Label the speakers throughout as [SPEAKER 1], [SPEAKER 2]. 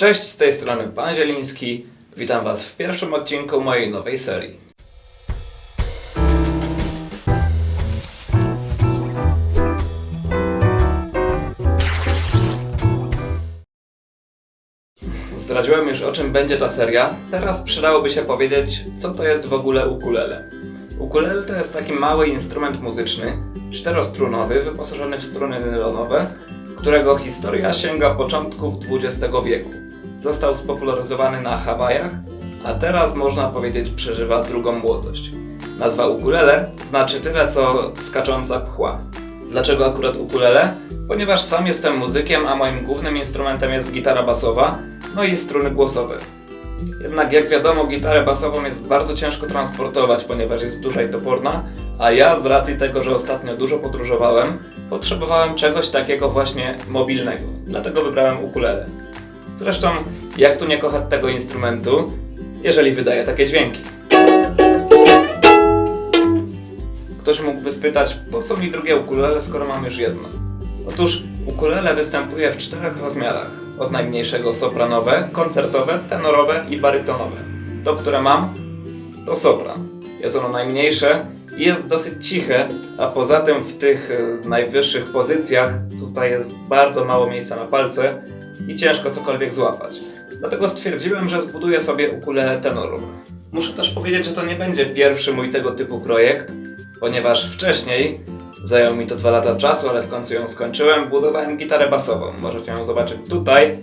[SPEAKER 1] Cześć, z tej strony Pan Zieliński. Witam Was w pierwszym odcinku mojej nowej serii. Zdradziłem już o czym będzie ta seria. Teraz przydałoby się powiedzieć, co to jest w ogóle ukulele. Ukulele to jest taki mały instrument muzyczny, czterostrunowy, wyposażony w struny nylonowe, którego historia sięga początków XX wieku. Został spopularyzowany na Hawajach, a teraz można powiedzieć przeżywa drugą młodość. Nazwa ukulele znaczy tyle co skacząca pchła. Dlaczego akurat ukulele? Ponieważ sam jestem muzykiem, a moim głównym instrumentem jest gitara basowa, no i struny głosowe. Jednak jak wiadomo, gitarę basową jest bardzo ciężko transportować, ponieważ jest duża i toporna, a ja z racji tego, że ostatnio dużo podróżowałem, potrzebowałem czegoś takiego właśnie mobilnego. Dlatego wybrałem ukulele. Zresztą, jak tu nie kochać tego instrumentu, jeżeli wydaje takie dźwięki? Ktoś mógłby spytać, po co mi drugie ukulele, skoro mam już jedno? Otóż ukulele występuje w czterech rozmiarach. Od najmniejszego sopranowe, koncertowe, tenorowe i barytonowe. To, które mam, to sopran. Jest ono najmniejsze i jest dosyć ciche, a poza tym w tych e, najwyższych pozycjach tutaj jest bardzo mało miejsca na palce i ciężko cokolwiek złapać. Dlatego stwierdziłem, że zbuduję sobie ukulele tenorowe. Muszę też powiedzieć, że to nie będzie pierwszy mój tego typu projekt, ponieważ wcześniej Zajęło mi to dwa lata czasu, ale w końcu ją skończyłem. Budowałem gitarę basową. Możecie ją zobaczyć tutaj.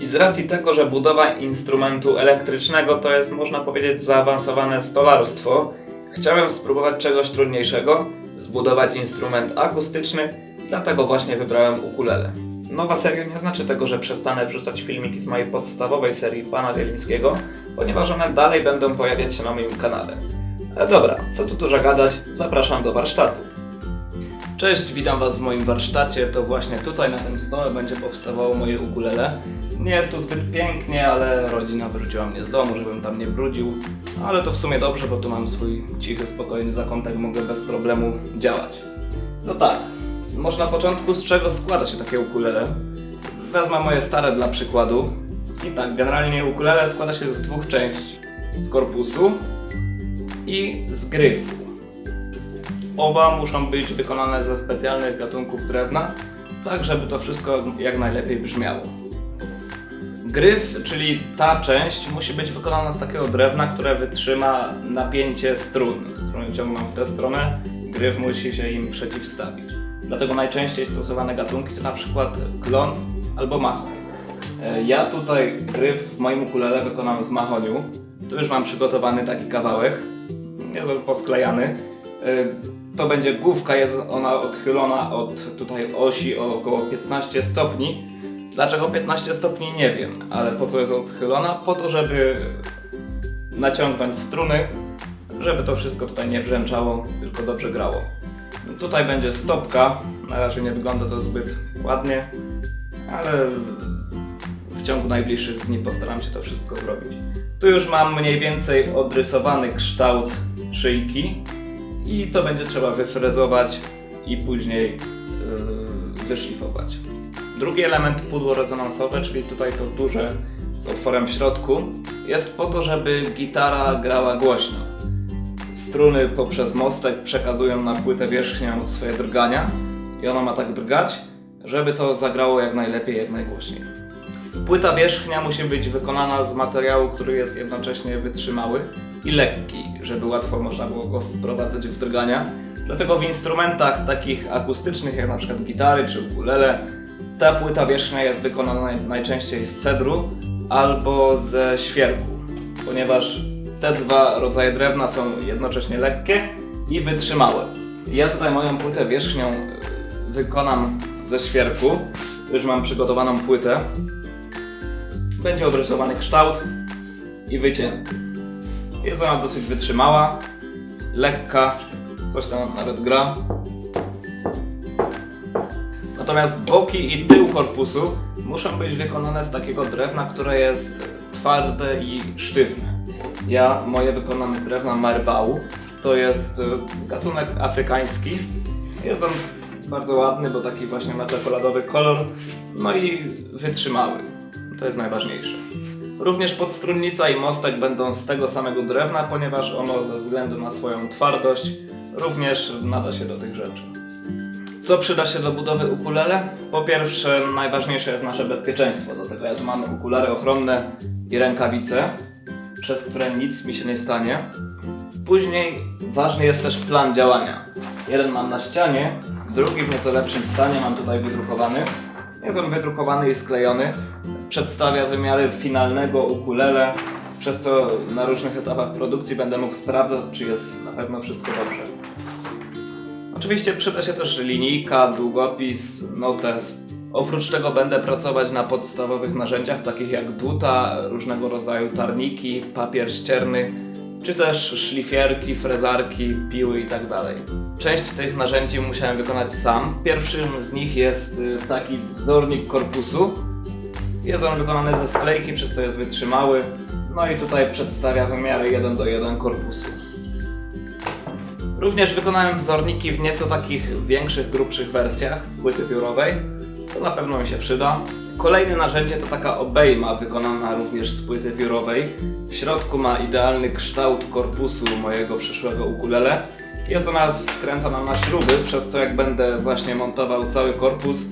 [SPEAKER 1] I z racji tego, że budowa instrumentu elektrycznego to jest, można powiedzieć, zaawansowane stolarstwo, chciałem spróbować czegoś trudniejszego, zbudować instrument akustyczny, dlatego właśnie wybrałem ukulele. Nowa seria nie znaczy tego, że przestanę wrzucać filmiki z mojej podstawowej serii Pana Wielińskiego, ponieważ one dalej będą pojawiać się na moim kanale. Ale dobra, co tu dużo gadać, zapraszam do warsztatu. Cześć, witam Was w moim warsztacie. To właśnie tutaj na tym stole będzie powstawało moje ukulele. Nie jest tu zbyt pięknie, ale rodzina wyrzuciła mnie z domu, żebym tam nie brudził. Ale to w sumie dobrze, bo tu mam swój cichy, spokojny zakątek, mogę bez problemu działać. No tak, może na początku z czego składa się takie ukulele? Wezmę moje stare dla przykładu. I tak, generalnie ukulele składa się z dwóch części. Z korpusu i z gryfu. Oba muszą być wykonane ze specjalnych gatunków drewna, tak żeby to wszystko jak najlepiej brzmiało. Gryf, czyli ta część, musi być wykonana z takiego drewna, które wytrzyma napięcie strun. Struny ciągną w tę stronę, gryf musi się im przeciwstawić. Dlatego najczęściej stosowane gatunki to na przykład klon albo mahoń. E, Ja tutaj gryf w moim ukulele wykonam z mahoniu. Tu już mam przygotowany taki kawałek, jest on posklejany. To będzie główka, jest ona odchylona od tutaj osi o około 15 stopni. Dlaczego 15 stopni nie wiem, ale po co jest odchylona? Po to, żeby naciągnąć struny, żeby to wszystko tutaj nie brzęczało, tylko dobrze grało. Tutaj będzie stopka. Na razie nie wygląda to zbyt ładnie, ale w ciągu najbliższych dni postaram się to wszystko zrobić. Tu już mam mniej więcej odrysowany kształt szyjki i to będzie trzeba wyfrezować i później yy, wyszlifować. Drugi element pudło rezonansowe, czyli tutaj to duże z otworem w środku, jest po to, żeby gitara grała głośno struny poprzez mostek przekazują na płytę wierzchnią swoje drgania i ona ma tak drgać, żeby to zagrało jak najlepiej, jak najgłośniej. Płyta wierzchnia musi być wykonana z materiału, który jest jednocześnie wytrzymały i lekki, żeby łatwo można było go wprowadzać w drgania. Dlatego w instrumentach takich akustycznych, jak na przykład gitary czy ukulele, ta płyta wierzchnia jest wykonana naj- najczęściej z cedru albo ze świerku, ponieważ te dwa rodzaje drewna są jednocześnie lekkie i wytrzymałe. Ja tutaj moją płytę wierzchnią y, wykonam ze świerku. Już mam przygotowaną płytę. Będzie odrysowany kształt i wycięty. Jest ona dosyć wytrzymała, lekka, coś tam nawet gra. Natomiast boki i tył korpusu muszą być wykonane z takiego drewna, które jest twarde i sztywne. Ja moje wykonam z drewna merbału. To jest e, gatunek afrykański Jest on bardzo ładny, bo taki właśnie ma czekoladowy kolor, no i wytrzymały. To jest najważniejsze. Również podstrunnica i mostek będą z tego samego drewna, ponieważ ono ze względu na swoją twardość również nada się do tych rzeczy. Co przyda się do budowy ukulele? Po pierwsze, najważniejsze jest nasze bezpieczeństwo. Do tego ja tu mam okulary ochronne i rękawice, przez które nic mi się nie stanie. Później ważny jest też plan działania. Jeden mam na ścianie, drugi w nieco lepszym stanie mam tutaj wydrukowany. Jest on wydrukowany i sklejony. Przedstawia wymiary finalnego ukulele, przez co na różnych etapach produkcji będę mógł sprawdzać, czy jest na pewno wszystko dobrze. Oczywiście przyda się też linijka, długopis, notes. Oprócz tego będę pracować na podstawowych narzędziach takich jak dłuta, różnego rodzaju tarniki, papier ścierny, czy też szlifierki, frezarki, piły itd. Część tych narzędzi musiałem wykonać sam. Pierwszym z nich jest y, taki wzornik korpusu. Jest on wykonany ze sklejki, przez co jest wytrzymały. No i tutaj przedstawia wymiary 1 do 1 korpusu. Również wykonałem wzorniki w nieco takich większych, grubszych wersjach z płyty piórowej. To na pewno mi się przyda. Kolejne narzędzie to taka obejma wykonana również z płyty piórowej. W środku ma idealny kształt korpusu mojego przyszłego ukulele. Jest ona skręcona na śruby, przez co jak będę właśnie montował cały korpus,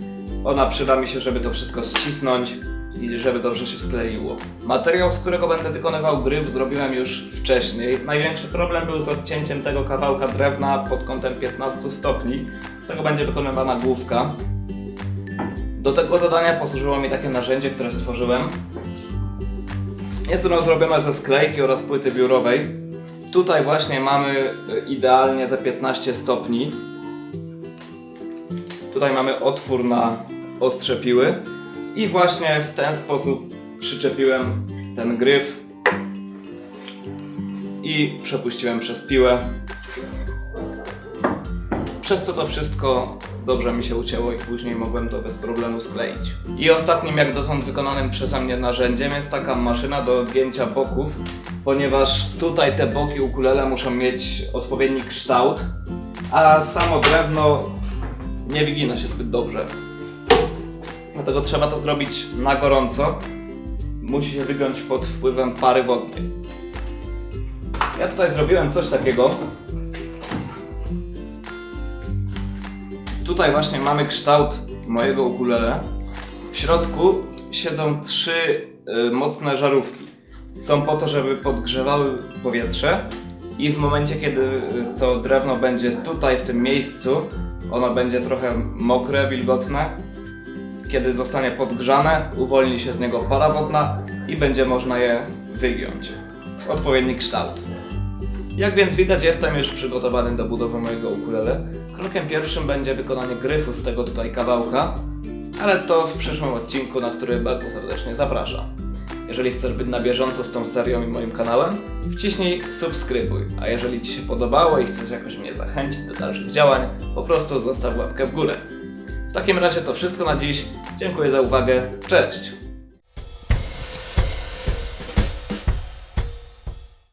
[SPEAKER 1] ona przyda mi się, żeby to wszystko ścisnąć i żeby dobrze się skleiło. Materiał, z którego będę wykonywał gryf, zrobiłem już wcześniej. Największy problem był z odcięciem tego kawałka drewna pod kątem 15 stopni. Z tego będzie wykonywana główka. Do tego zadania posłużyło mi takie narzędzie, które stworzyłem. Jest ono zrobione ze sklejki oraz płyty biurowej. Tutaj właśnie mamy y, idealnie te 15 stopni. Tutaj mamy otwór na ostrze piły i właśnie w ten sposób przyczepiłem ten gryf i przepuściłem przez piłę. Przez co to wszystko dobrze mi się ucięło i później mogłem to bez problemu skleić. I ostatnim jak dotąd wykonanym przeze mnie narzędziem jest taka maszyna do gięcia boków, ponieważ tutaj te boki ukulele muszą mieć odpowiedni kształt, a samo drewno nie wygina się zbyt dobrze. Dlatego trzeba to zrobić na gorąco. Musi się wygiąć pod wpływem pary wodnej. Ja tutaj zrobiłem coś takiego. Tutaj właśnie mamy kształt mojego ukulele. W środku siedzą trzy y, mocne żarówki. Są po to, żeby podgrzewały powietrze i w momencie, kiedy y, to drewno będzie tutaj w tym miejscu, ono będzie trochę mokre, wilgotne. Kiedy zostanie podgrzane, uwolni się z niego para wodna i będzie można je wygiąć w odpowiedni kształt. Jak więc widać, jestem już przygotowany do budowy mojego ukulele. Krokiem pierwszym będzie wykonanie gryfu z tego tutaj kawałka, ale to w przyszłym odcinku, na który bardzo serdecznie zapraszam. Jeżeli chcesz być na bieżąco z tą serią i moim kanałem, wciśnij subskrybuj, a jeżeli Ci się podobało i chcesz jakoś mnie zachęcić do dalszych działań, po prostu zostaw łapkę w górę. W takim razie to wszystko na dziś. Dziękuję za uwagę. Cześć!